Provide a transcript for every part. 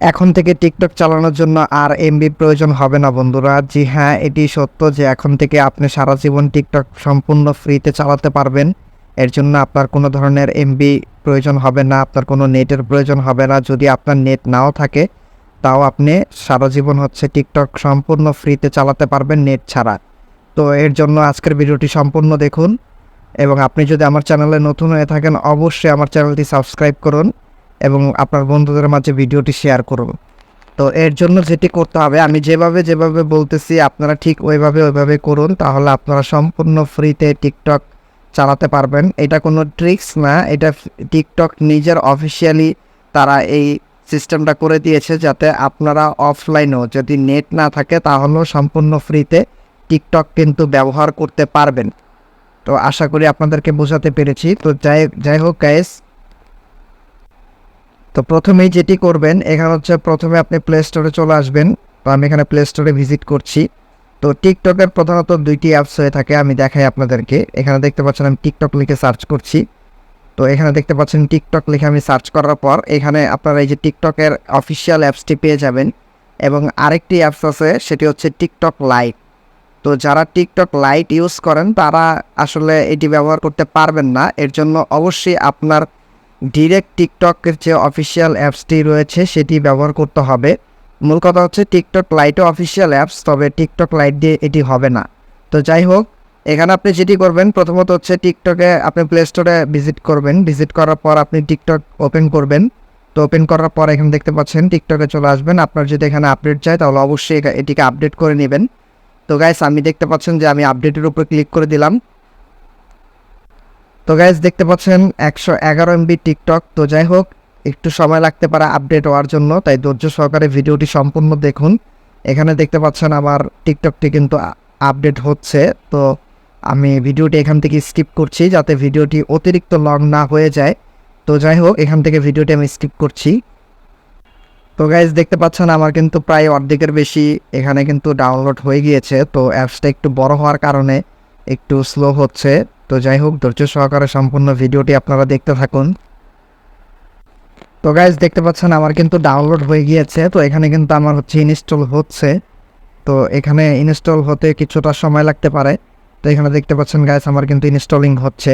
এখন থেকে টিকটক চালানোর জন্য আর এমবি প্রয়োজন হবে না বন্ধুরা। জি হ্যাঁ এটি সত্য যে এখন থেকে আপনি সারা জীবন টিকটক সম্পূর্ণ ফ্রিতে চালাতে পারবেন। এর জন্য আপনার কোনো ধরনের এমবি প্রয়োজন হবে না, আপনার কোনো নেটের প্রয়োজন হবে না। যদি আপনার নেট নাও থাকে, তাও আপনি সারা জীবন হচ্ছে টিকটক সম্পূর্ণ ফ্রিতে চালাতে পারবেন নেট ছাড়া। তো এর জন্য আজকের ভিডিওটি সম্পূর্ণ দেখুন এবং আপনি যদি আমার চ্যানেলে নতুন হয়ে থাকেন, অবশ্যই আমার চ্যানেলটি সাবস্ক্রাইব করুন। এবং আপনার বন্ধুদের মাঝে ভিডিওটি শেয়ার করুন। তো এর জন্য যেটি করতে হবে, আমি যেভাবে যেভাবে বলতেছি, আপনারা ঠিক ওইভাবে ওইভাবে করুন, তাহলে আপনারা সম্পূর্ণ ফ্রিতে টিকটক চালাতে পারবেন। এটা কোনো ট্রিক্স না, এটা টিকটক নিজের অফিসিয়ালি তারা এই সিস্টেমটা করে দিয়েছে যাতে আপনারা অফলাইনেও যদি নেট না থাকে, তাহলেও সম্পূর্ণ ফ্রিতে টিকটক কিন্তু ব্যবহার করতে পারবেন। তো আশা করি আপনাদেরকে বোঝাতে পেরেছি। তো যাই যাই হোক গাইস তো প্রথমেই যেটি করবেন, এখানে হচ্ছে প্রথমে আপনি প্লে স্টোরে চলে আসবেন। তো আমি এখানে প্লে স্টোরে ভিজিট করছি। তো টিকটকের প্রধানত দুইটি অ্যাপস হয়ে থাকে, আমি দেখাই আপনাদেরকে। এখানে দেখতে পাচ্ছেন আমি টিকটক লিখে সার্চ করছি। তো এখানে দেখতে পাচ্ছেন টিকটক লিখে আমি সার্চ করার পর, এখানে আপনারা এই যে টিকটকের অফিসিয়াল অ্যাপসটি পেয়ে যাবেন। এবং আরেকটি অ্যাপস আছে, সেটি হচ্ছে টিকটক লাইট তো যারা টিকটক লাইট ইউজ করেন, তারা আসলে এটি ব্যবহার করতে পারবেন না। এর জন্য অবশ্যই আপনার ডিরেক্ট টিকটকের যে অফিসিয়াল অ্যাপসটি রয়েছে, সেটি ব্যবহার করতে হবে। মূল কথা হচ্ছে টিকটক লাইটও অফিসিয়াল অ্যাপস তবে টিকটক লাইট দিয়ে এটি হবে না। তো যাই হোক, এখানে আপনি যেটি করবেন, প্রথমত হচ্ছে টিকটকে আপনি প্লে স্টোরে ভিজিট করবেন। ভিজিট করার পর আপনি টিকটক ওপেন করবেন। তো ওপেন করার পর এখানে দেখতে পাচ্ছেন টিকটকে চলে আসবেন। আপনার যদি এখানে আপডেট চাই তাহলে অবশ্যই এটিকে আপডেট করে নেবেন। তো গাইস আমি দেখতে পাচ্ছেন যে আমি আপডেটের উপর ক্লিক করে দিলাম। তো গাইস দেখতে পাচ্ছেন একশো এগারো এমবি টিকটক তো যাই হোক, একটু সময় লাগতে পারে আপডেট হওয়ার জন্য, তাই ধৈর্য সহকারে ভিডিওটি সম্পূর্ণ দেখুন। এখানে দেখতে পাচ্ছেন আমার টিকটকটি কিন্তু আপডেট হচ্ছে। তো আমি ভিডিওটি এখান থেকে স্কিপ করছি, যাতে ভিডিওটি অতিরিক্ত লং না হয়ে যায়। তো যাই হোক, এখান থেকে ভিডিওটি আমি স্কিপ করছি। তো গাইজ দেখতে পাচ্ছেন আমার কিন্তু প্রায় অর্ধেকের বেশি এখানে কিন্তু ডাউনলোড হয়ে গিয়েছে। তো অ্যাপসটা একটু বড় হওয়ার কারণে একটু স্লো হচ্ছে। তো যাই হোক, ধৈর্য সহকারে সম্পূর্ণ ভিডিওটি আপনারা দেখতে থাকুন। তো গাইজ দেখতে পাচ্ছেন আমার কিন্তু ডাউনলোড হয়ে গিয়েছে, তো এখানে কিন্তু আমার হচ্ছে ইনস্টল হচ্ছে। তো এখানে ইনস্টল হতে কিছুটা সময় লাগতে পারে। তো এখানে দেখতে পাচ্ছেন গাইজ আমার কিন্তু ইনস্টলিং হচ্ছে।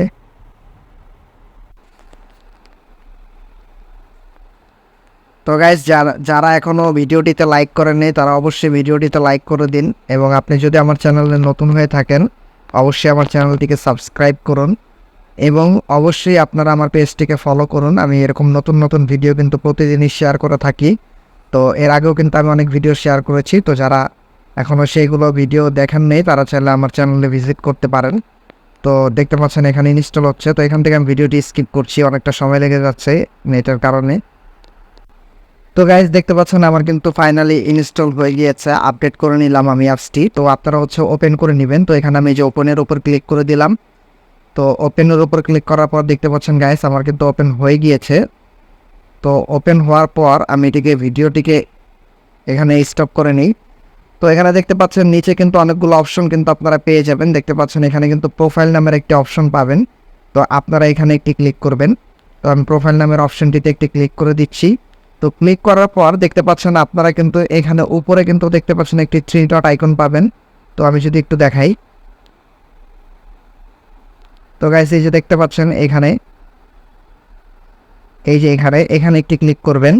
তো গাইজ যারা যারা এখনও ভিডিওটিতে লাইক করেননি, তারা অবশ্যই ভিডিওটিতে লাইক করে দিন। এবং আপনি যদি আমার চ্যানেলে নতুন হয়ে থাকেন অবশ্যই আমার চ্যানেলটিকে সাবস্ক্রাইব করুন এবং অবশ্যই আপনারা আমার পেজটিকে ফলো করুন। আমি এরকম নতুন নতুন ভিডিও কিন্তু প্রতিদিনই শেয়ার করে থাকি। তো এর আগেও কিন্তু আমি অনেক ভিডিও শেয়ার করেছি। তো যারা এখনও সেইগুলো ভিডিও দেখেন নেই, তারা চাইলে আমার চ্যানেলে ভিজিট করতে পারেন। তো দেখতে পাচ্ছেন এখানে ইনস্টল হচ্ছে। তো এখান থেকে আমি ভিডিওটি স্কিপ করছি। অনেকটা সময় লেগে যাচ্ছে নেটের কারণে। তো গাইজ দেখতে পাচ্ছেন আমার কিন্তু ফাইনালি ইনস্টল হয়ে গিয়েছে আপডেট করে নিলাম আমি অ্যাপসটি তো আপনারা হচ্ছে ওপেন করে নেবেন। তো এখানে আমি যে ওপেনের উপর ক্লিক করে দিলাম। তো ওপেনের উপর ক্লিক করার পর দেখতে পাচ্ছেন গাইস আমার কিন্তু ওপেন হয়ে গিয়েছে। তো ওপেন হওয়ার পর আমি এটিকে, ভিডিওটিকে এখানে স্টপ করে নিই। তো এখানে দেখতে পাচ্ছেন নিচে কিন্তু অনেকগুলো অপশন কিন্তু আপনারা পেয়ে যাবেন। দেখতে পাচ্ছেন এখানে কিন্তু প্রোফাইল নামের একটি অপশন পাবেন। তো আপনারা এখানে একটি ক্লিক করবেন। তো আমি প্রোফাইল নামের অপশনটিতে একটি ক্লিক করে দিচ্ছি। তো ক্লিক করার পর দেখতে পাচ্ছেন আপনারা কিন্তু এখানে উপরে কিন্তু দেখতে পাচ্ছেন একটি থ্রি ডট আইকন পাবেন। তো আমি যদি একটু দেখাই। তো গাইস এই যে দেখতে পাচ্ছেন এখানে। এই যে এখানে এখানে একটি ক্লিক করবেন।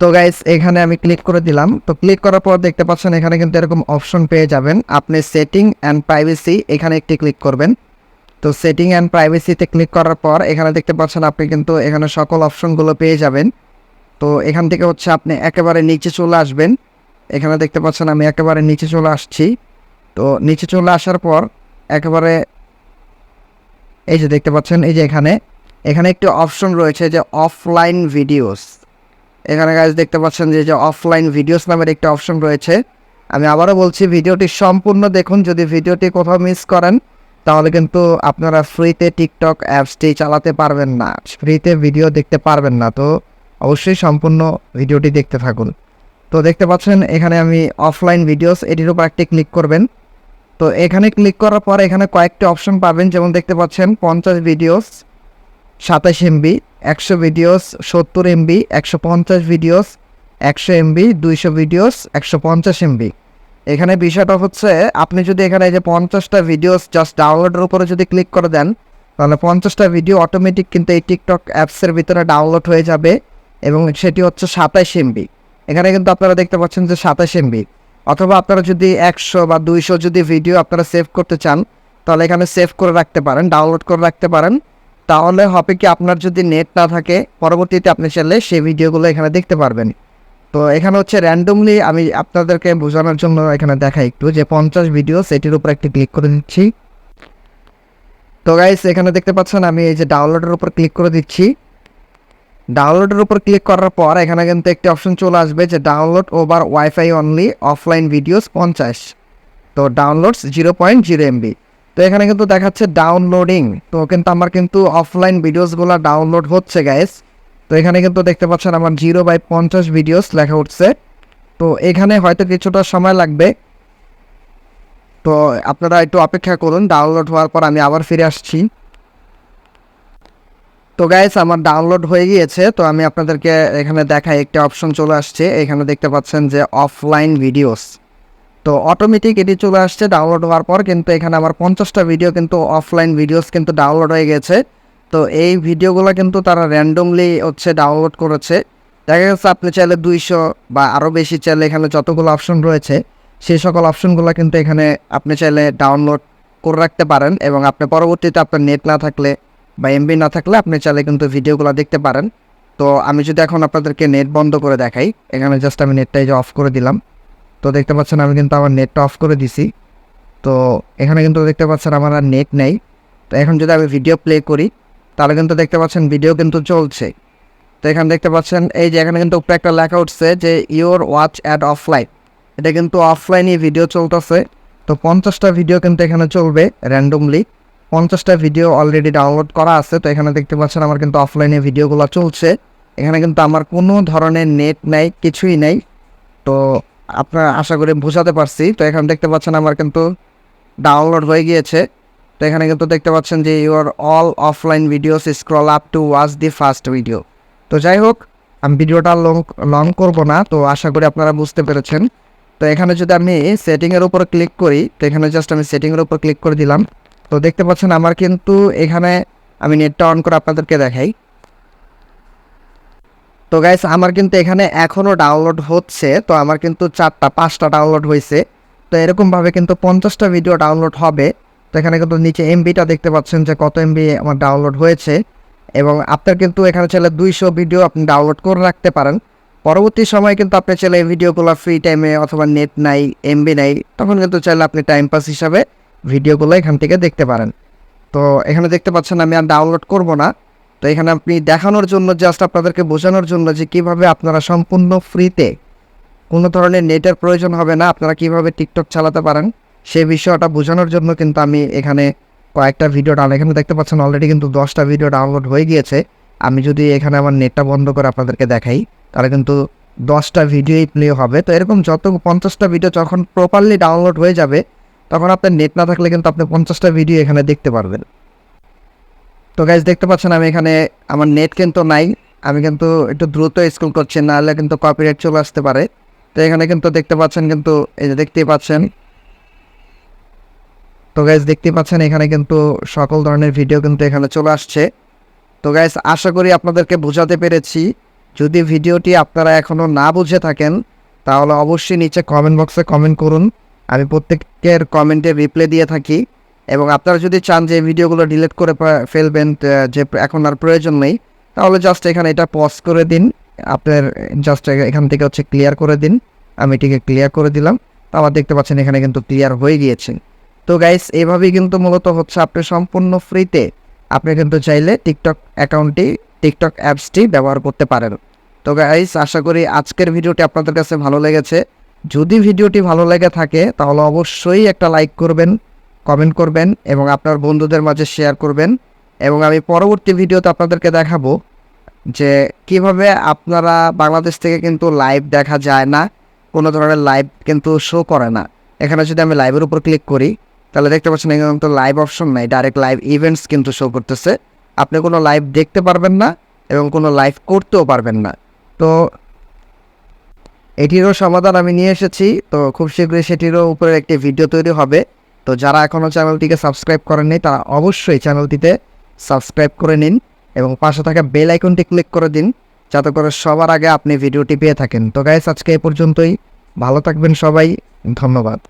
তো গাইস এখানে আমি ক্লিক করে দিলাম। তো ক্লিক করার পর দেখতে পাচ্ছেন এখানে কিন্তু এরকম অপশন পেয়ে যাবেন। আপনি সেটিং অ্যান্ড প্রাইভেসি এখানে একটি ক্লিক করবেন। তো সেটিং অ্যান্ড প্রাইভেসিতে ক্লিক করার পর এখানে দেখতে পাচ্ছেন আপনি কিন্তু এখানে সকল অপশনগুলো পেয়ে যাবেন। তো এখান থেকে হচ্ছে আপনি একেবারে নিচে চলে আসবেন। এখানে দেখতে পাচ্ছেন আমি একেবারে নিচে চলে আসছি। তো নিচে চলে আসার পর একেবারে এই যে দেখতে পাচ্ছেন, এই যে এখানে। এখানে একটি অপশন রয়েছে যে অফলাইন ভিডিওস এখানে গাইজ দেখতে পাচ্ছেন যে যে অফলাইন ভিডিওস নামের একটি অপশন রয়েছে। আমি আবারও বলছি, ভিডিওটি সম্পূর্ণ দেখুন। যদি ভিডিওটি কোথাও মিস করেন তাহলে কিন্তু আপনারা ফ্রিতে টিকটক অ্যাপসটি চালাতে পারবেন না। ফ্রিতে ভিডিও দেখতে পারবেন না। তো অবশ্যই সম্পূর্ণ ভিডিওটি দেখতে থাকুন। তো দেখতে পাচ্ছেন, এখানে আমি অফলাইন ভিডিওস এটির উপর একটি ক্লিক করবেন। তো এখানে ক্লিক করার পর এখানে কয়েকটি অপশন পাবেন। যেমন দেখতে পাচ্ছেন, পঞ্চাশ ভিডিওস সাতাশ এমবি একশো ভিডিওস সত্তর এমবি একশো পঞ্চাশ ভিডিওস একশো এমবি দুইশো ভিডিওস একশো পঞ্চাশ এমবি এখানে বিষয়টা হচ্ছে, আপনি যদি এখানে এই যে পঞ্চাশটা ভিডিওস জাস্ট ডাউনলোডের উপরে যদি ক্লিক করে দেন, তাহলে পঞ্চাশটা ভিডিও অটোমেটিক কিন্তু এই টিকটক অ্যাপসের ভিতরে ডাউনলোড হয়ে যাবে এবং সেটি হচ্ছে সাতাশ এমবি এখানে কিন্তু আপনারা দেখতে পাচ্ছেন যে সাতাশ এমবি অথবা আপনারা যদি একশো বা দুইশো যদি ভিডিও আপনারা সেভ করতে চান, তাহলে এখানে সেভ করে রাখতে পারেন ডাউনলোড করে রাখতে পারেন। তাহলে হবে কি, আপনার যদি নেট না থাকে, পরবর্তীতে আপনি চাইলে সেই ভিডিওগুলো এখানে দেখতে পারবেন। তো এখানে হচ্ছে র্যান্ডমলি আমি আপনাদেরকে বোঝানোর জন্য এখানে দেখাই একটু যে পঞ্চাশ ভিডিও সেটির উপর একটি ক্লিক করে দিচ্ছি। তো গাইস এখানে দেখতে পাচ্ছেন আমি এই যে ডাউনলোডের উপর ক্লিক করে দিচ্ছি। ডাউনলোডের উপর ক্লিক করার পর এখানে কিন্তু একটি অপশন চলে আসবে যে download over WiFi only offline videos পঞ্চাশ। তো downloads zero point zero MB তো এখানে কিন্তু দেখাচ্ছে ডাউনলোডিং তো কিন্তু আমার কিন্তু অফলাইন ভিডিওসগুলো ডাউনলোড হচ্ছে গাইস এখানে কিন্তু দেখতে পাচ্ছেন আমার জিরো বাই পঞ্চাশ ভিডিওস লেখা উঠছে। তো এখানে হয়তো কিছুটা সময় লাগবে। তো আপনারা একটু অপেক্ষা করুন ডাউনলোড হওয়ার পর আমি আবার ফিরে আসছি। তো গাইস আমার ডাউনলোড হয়ে গিয়েছে, তো আমি আপনাদেরকে এখানে দেখাই একটা অপশন চলে আসছে। এখানে দেখতে পাচ্ছেন যে অফলাইন ভিডিওস তো অটোমেটিক এটি চলে আসছে ডাউনলোড হওয়ার পর কিন্তু এখানে আমার পঞ্চাশটা ভিডিও কিন্তু অফলাইন ভিডিওস কিন্তু ডাউনলোড হয়ে গেছে। তো এই ভিডিওগুলো কিন্তু তারা র্যান্ডমলি হচ্ছে ডাউনলোড করেছে। দেখা গেছে আপনি চাইলে দুইশো বা আরও বেশি চাইলে এখানে যতগুলো অপশন রয়েছে, সেই সকল অপশনগুলো কিন্তু এখানে আপনি চাইলে ডাউনলোড করে রাখতে পারেন এবং আপনি পরবর্তীতে আপনার নেট না থাকলে বা এমবি না থাকলে আপনি চাইলে কিন্তু ভিডিওগুলো দেখতে পারেন। তো আমি যদি এখন আপনাদেরকে নেট বন্ধ করে দেখাই, এখানে জাস্ট আমি নেটটাই যে অফ করে দিলাম। তো দেখতে পাচ্ছেন আমি কিন্তু আমার নেটটা অফ করে দিছি। তো এখানে কিন্তু দেখতে পাচ্ছেন আমার আর নেট নেই। তো এখন যদি আমি ভিডিও প্লে করি তাহলে কিন্তু দেখতে পাচ্ছেন ভিডিও কিন্তু চলছে। তো এখানে দেখতে পাচ্ছেন, এই যে এখানে কিন্তু উপরে একটা লেখা উঠছে যে ইওর ওয়াচ অ্যাড অফলাইন এটা কিন্তু অফলাইনে ভিডিও চলতেছে। তো পঞ্চাশটা ভিডিও কিন্তু এখানে চলবে র্যান্ডমলি পঞ্চাশটা ভিডিও অলরেডি ডাউনলোড করা আছে। তো এখানে দেখতে পাচ্ছেন আমার কিন্তু অফলাইনে ভিডিওগুলো চলছে। এখানে কিন্তু আমার কোনো ধরনের নেট নাই, কিছুই নাই। তো আপনার আশা করি বোঝাতে পারছি। তো এখানে দেখতে পাচ্ছেন আমার কিন্তু ডাউনলোড হয়ে গিয়েছে। এখানে কিন্তু দেখতে পাচ্ছেন যে your all offline videos scroll up to watch the first video তো যাই হোক, আমি ভিডিওটা লং লং করব না, তো আশা করি আপনারা বুঝতে পেরেছেন। তো এখানে যদি আমি সেটিংয়ের উপর ক্লিক করি, তো এখানে জাস্ট আমি সেটিংয়ের উপর ক্লিক করে দিলাম। তো দেখতে পাচ্ছেন আমার কিন্তু এখানে আমি নেটটা অন করে আপনাদেরকে দেখাই। তো গাইস আমার কিন্তু এখানে এখনও ডাউনলোড হচ্ছে, তো আমার কিন্তু চারটা, পাঁচটা ডাউনলোড হয়েছে। তো এরকমভাবে কিন্তু পঞ্চাশটা ভিডিও ডাউনলোড হবে। তো এখানে কিন্তু নিচে এমবিটা দেখতে পাচ্ছেন যে কত এমবি আমার ডাউনলোড হয়েছে এবং আপনার কিন্তু এখানে চাইলে দুইশো ভিডিও আপনি ডাউনলোড করে রাখতে পারেন। পরবর্তী সময় কিন্তু আপনি চাইলে এই ভিডিওগুলো ফ্রি টাইমে অথবা নেট নাই এমবি নাই, তখন কিন্তু চাইলে আপনি টাইম পাস হিসাবে ভিডিওগুলো এখান থেকে দেখতে পারেন। তো এখানে দেখতে পাচ্ছেন আমি আর ডাউনলোড করব না। তো এখানে আপনি দেখানোর জন্য জাস্ট আপনাদেরকে বোঝানোর জন্য যে কীভাবে আপনারা সম্পূর্ণ ফ্রিতে কোনো ধরনের নেটের প্রয়োজন হবে না, আপনারা কীভাবে টিকটক চালাতে পারেন। সেই বিষয়টা বোঝানোর জন্য কিন্তু আমি এখানে কয়েকটা ভিডিও ডাউন এখানে দেখতে পাচ্ছেন অলরেডি কিন্তু দশটা ভিডিও ডাউনলোড হয়ে গিয়েছে। আমি যদি এখানে আমার নেটটা বন্ধ করে আপনাদেরকে দেখাই, তাহলে কিন্তু দশটা ভিডিওই প্লে হবে। তো এরকম যত পঞ্চাশটা ভিডিও যখন প্রপারলি ডাউনলোড হয়ে যাবে, তখন আপনার নেট না থাকলে কিন্তু আপনি পঞ্চাশটা ভিডিও এখানে দেখতে পারবেন। তো গাইজ দেখতে পাচ্ছেন আমি এখানে আমার নেট কিন্তু নাই। আমি কিন্তু একটু দ্রুত স্কুল করছি, নাহলে কিন্তু কপিরাইট চলে আসতে পারে। তো এখানে কিন্তু দেখতে পাচ্ছেন কিন্তু, এই যে দেখতেই পাচ্ছেন তো গাইজ দেখতে পাচ্ছেন, এখানে কিন্তু সকল ধরনের ভিডিও কিন্তু এখানে চলে আসছে। তো গাইজ আশা করি আপনাদেরকে বোঝাতে পেরেছি। যদি ভিডিওটি আপনারা এখনও না বুঝে থাকেন, তাহলে অবশ্যই নিচে কমেন্ট বক্সে কমেন্ট করুন। আমি প্রত্যেকের কমেন্টে রিপ্লাই দিয়ে থাকি। এবং আপনারা যদি চান যে ভিডিওগুলো ডিলিট করে ফেলবেন যে এখন আর প্রয়োজন নেই, তাহলে জাস্ট এখানে এটা পজ করে দিন। আপনার জাস্ট এখান থেকে হচ্ছে ক্লিয়ার করে দিন। আমি এটিকে ক্লিয়ার করে দিলাম। তো আবার দেখতে পাচ্ছেন, এখানে কিন্তু ক্লিয়ার হয়ে গিয়েছে। তো গাইস এইভাবেই কিন্তু মূলত হচ্ছে আপনি সম্পূর্ণ ফ্রিতে আপনি কিন্তু চাইলে টিকটক অ্যাকাউন্টটি টিকটক অ্যাপসটি ব্যবহার করতে পারেন। তো গাইস আশা করি আজকের ভিডিওটি আপনাদের কাছে ভালো লেগেছে। যদি ভিডিওটি ভালো লেগে থাকে, তাহলে অবশ্যই একটা লাইক করবেন কমেন্ট করবেন এবং আপনার বন্ধুদের মাঝে শেয়ার করবেন। এবং আমি পরবর্তী ভিডিওতে আপনাদেরকে দেখাবো যে কীভাবে আপনারা বাংলাদেশ থেকে কিন্তু লাইভ দেখা যায় না, কোনো ধরনের লাইভ কিন্তু শো করে না। এখানে যদি আমি লাইভের উপর ক্লিক করি তাহলে দেখতে পাচ্ছেন এখানে কিন্তু লাইভ অপশন নাই ডাইরেক্ট লাইভ ইভেন্টস কিন্তু শো করতেছে। আপনি কোনো লাইভ দেখতে পারবেন না এবং কোনো লাইভ করতেও পারবেন না। তো এটিরও সমাধান আমি নিয়ে এসেছি, তো খুব শীঘ্রই সেটিরও উপরে একটি ভিডিও তৈরি হবে। তো যারা এখনও চ্যানেলটিকে সাবস্ক্রাইব করেননি তারা অবশ্যই চ্যানেলটিতে সাবস্ক্রাইব করে নিন এবং পাশে থাকা বেল আইকনটি ক্লিক করে দিন, যাতে করে সবার আগে আপনি ভিডিওটি পেয়ে থাকেন। তো গাইস আজকে এ পর্যন্তই। ভালো থাকবেন সবাই। ধন্যবাদ।